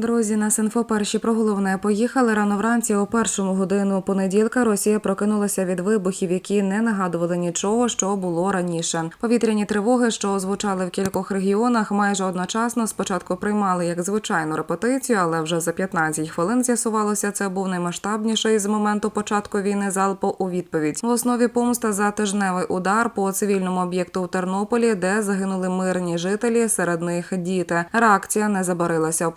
Друзі, на Синфо перші про головне поїхали рано вранці о першому годину понеділка. Росія прокинулася від вибухів, які не нагадували нічого, що було раніше. Повітряні тривоги, що озвучали в кількох регіонах, майже одночасно спочатку приймали як звичайну репетицію, але вже за 15 хвилин з'ясувалося, це був наймасштабніший з моменту початку війни залпу у відповідь. В основі помста за тижневий удар по цивільному об'єкту в Тернополі, де загинули мирні жителі, серед них діти. Реакція не забарилася.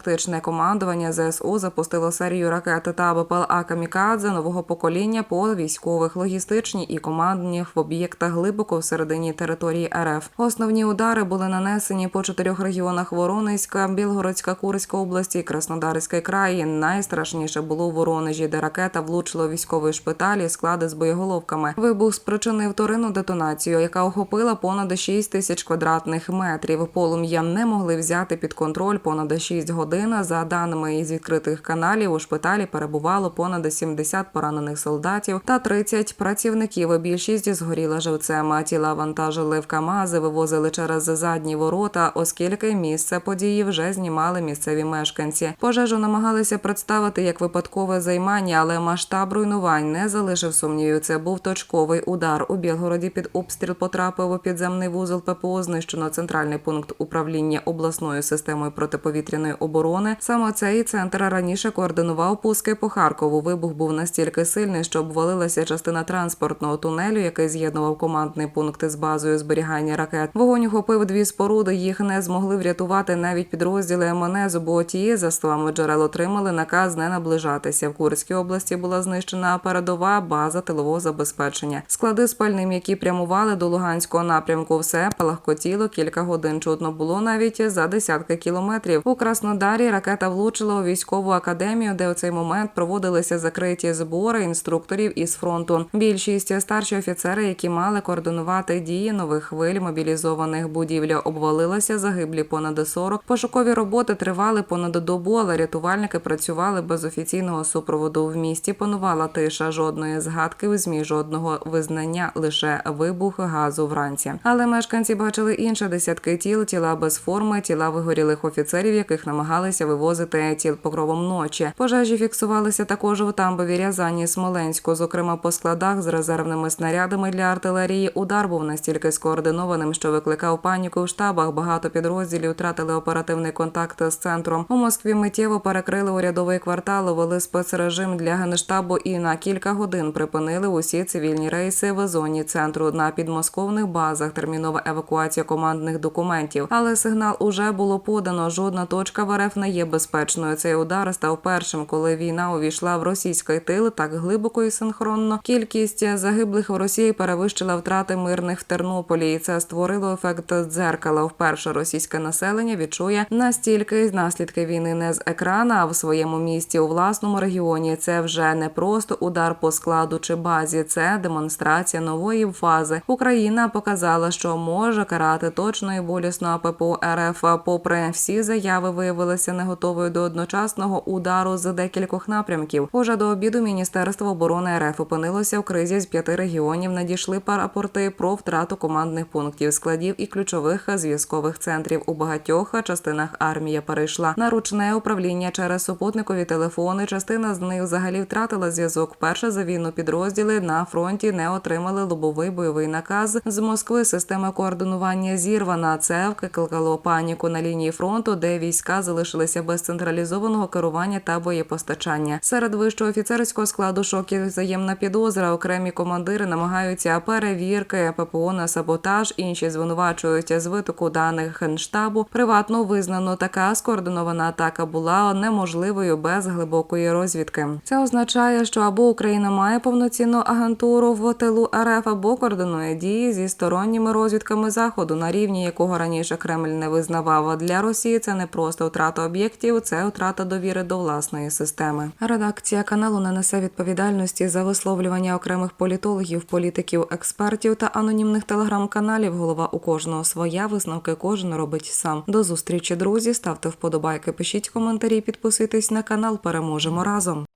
Оперативно-тактичне командування ЗСУ запустило серію ракет та БПЛА «Камікадзе» нового покоління по військових, логістичні і командних в об'єктах глибоко всередині території РФ. Основні удари були нанесені по чотирьох регіонах Воронезька, Білгородська, Курська області, Краснодарський край. Найстрашніше було у Воронежі, де ракета влучила військовий шпиталь і склади з боєголовками. Вибух спричинив вторинну детонацію, яка охопила понад 6 тисяч квадратних метрів. Полум'я не могли взяти під контроль понад 6 годин. За даними із відкритих каналів, у шпиталі перебувало понад 70 поранених солдатів та 30 працівників. Більшість згоріла живцем. Тіла вантажили в КАМАЗи, вивозили через задні ворота, оскільки місце події вже знімали місцеві мешканці. Пожежу намагалися представити як випадкове займання, але масштаб руйнувань не залишив сумнівів. Це був точковий удар. У Білгороді під обстріл потрапив у підземний вузол ППО. Знищено центральний пункт управління обласною системою протиповітряної оборони. Саме цей центр раніше координував пуски по Харкову. Вибух був настільки сильний, що обвалилася частина транспортного тунелю, який з'єднував командний пункт з базою зберігання ракет. Вогонь охопив дві споруди. Їх не змогли врятувати навіть підрозділи МНС, бо ті, за словами джерел, отримали наказ не наближатися. В Курській області була знищена передова база тилового забезпечення. Склади з пальним, які прямували до Луганського напрямку, все палахкотіло кілька годин. Чутно було навіть за десятки кілометрів. У Краснодарі ракета влучила у військову академію, де у цей момент проводилися закриті збори інструкторів із фронту. Більшість старші офіцери, які мали координувати дії нових хвиль мобілізованих будівля, обвалилася загиблі понад 40. Пошукові роботи тривали понад добу, але рятувальники працювали без офіційного супроводу. В місті панувала тиша, жодної згадки у змі, жодного визнання, лише вибух газу вранці. Але мешканці бачили інше десятки тіл, тіла без форми, тіла вигорілих офіцерів, яких намагалися вивозити тіл покровом ночі. Пожежі фіксувалися також у Тамбові, Рязані, Смоленську, зокрема по складах з резервними снарядами для артилерії. Удар був настільки скоординованим, що викликав паніку в штабах. Багато підрозділів втратили оперативний контакт з центром. У Москві миттєво перекрили урядовий квартал, ввели спецрежим для генштабу і на кілька годин припинили усі цивільні рейси в зоні центру на підмосковних базах. Термінова евакуація командних документів. Але сигнал уже було подано. Жодна точка в РФ не є безпечною. Цей удар став першим, коли війна увійшла в російський тил так глибоко і синхронно. Кількість загиблих в Росії перевищила втрати мирних в Тернополі, і це створило ефект дзеркала. Вперше російське населення відчує настільки наслідки війни не з екрана, а в своєму місті у власному регіоні. Це вже не просто удар по складу чи базі, це демонстрація нової фази. Україна показала, що може карати точно і болісно а РФ. Попри всі заяви, виявилися не готовою до одночасного удару з декількох напрямків. Уже до обіду Міністерство оборони РФ опинилося в кризі з п'яти регіонів. Надійшли рапорти про втрату командних пунктів, складів і ключових зв'язкових центрів. У багатьох частинах армія перейшла на ручне управління через супутникові телефони. Частина з них взагалі втратила зв'язок. Перше за війну підрозділи на фронті не отримали лобовий бойовий наказ з Москви. Система координування зірвана. Це викликало паніку на лінії фронту, де війська залишилися без централізованого керування та боєпостачання. Серед вищого офіцерського складу шоків взаємна підозра. Окремі командири намагаються перевірки ППО на саботаж. Інші звинувачують з витоку даних генштабу. Приватно визнано така скоординована атака була неможливою без глибокої розвідки. Це означає, що або Україна має повноцінну агентуру в тилу РФ, або координує дії зі сторонніми розвідками заходу, на рівні якого раніше Кремль не визнавав. Для Росії це не просто втрата об'єктів, це втрата довіри до власної системи. Редакція каналу не несе відповідальності за висловлювання окремих політологів, політиків, експертів та анонімних телеграм-каналів. Голова у кожного своя висновки кожен робить сам. До зустрічі, друзі. Ставте вподобайки, пишіть коментарі, підписуйтесь на канал. Переможемо разом.